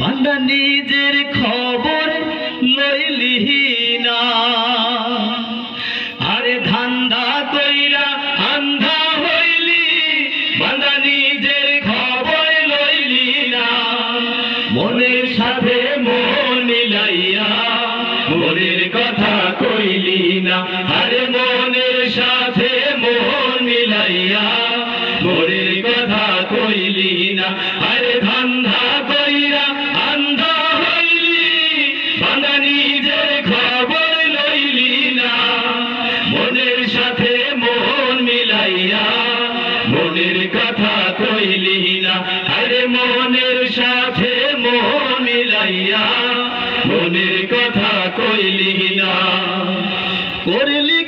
বান্দা নিজের খবর লইলি না। আরে ধান্দা কইরা আন্ধা হইলি, বান্দা নিজের খবর লইলি না। মনের সাথে মন মিলাইয়া মনের কথা কইলি না। আরে মনের মিলাইয়া মনের কথা কইলি না। আরে মনের সাথে মন মিলাইয়া, মনের কথা কইলি না। করলি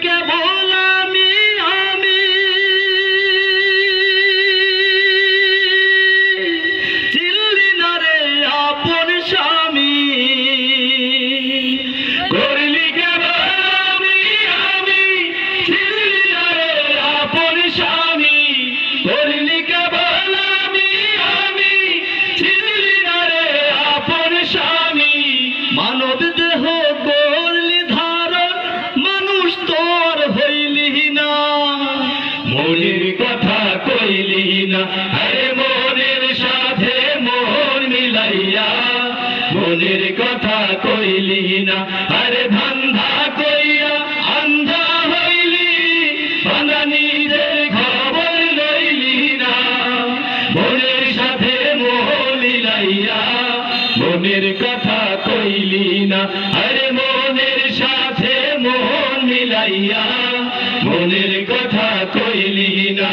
না আরে সাথে মন মিলাইয়া, মনের কথা কইলি না। আন্ধা হইলি বান্দা নিজের খবর সাথে মন মিলাইয়া, মনের কথা কইলি না। আরে মনের সাথে মন মিলাইয়া, মনের কথা কইলি না।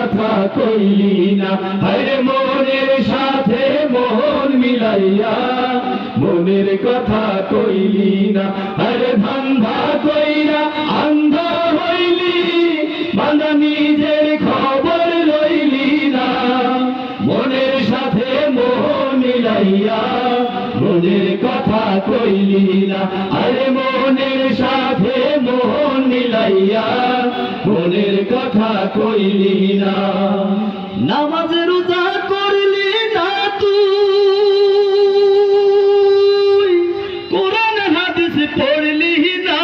কথা কইলি না। হরে মনের সাথে মন মিলাইয়া মনের কথা কইলি না। হরে ধান্ধা কইরা আন্ধা হইলি, বান্দা নিজের খবর লইলি না। মনের সাথে মন মিলাইয়া মনের কথা কইলি না। আরে মনের সাথে মন কথা কইলি না। নামাজ রোজা করলি না তুই। কোরআন হাদিস পড়লি না।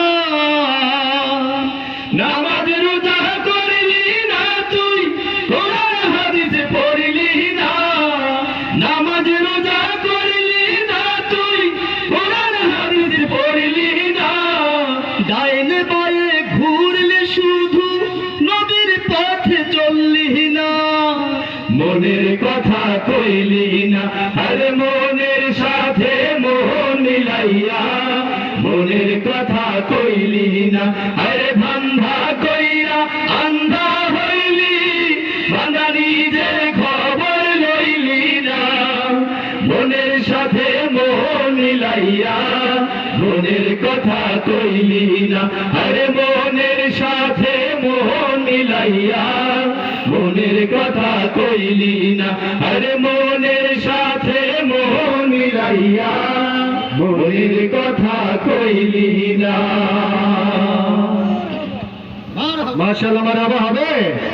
মনের কথা কইলি না, আরে মনের সাথে মন মিলাইয়া মনের কথা কইলি না। আরে ধান্ধা কইরা আন্ধা হইলি, বান্দা নিজের খবর লইলি না। মনের সাথে মন মিলাইয়া মনের কথা কইলি না, আরে মনের সাথে মন মিলাইয়া মনের কথা কইলি না। আরে মনের সাথে মন মিলাইয়া মনের কথা কইলি না। মাশাআল্লাহ আবার হবে?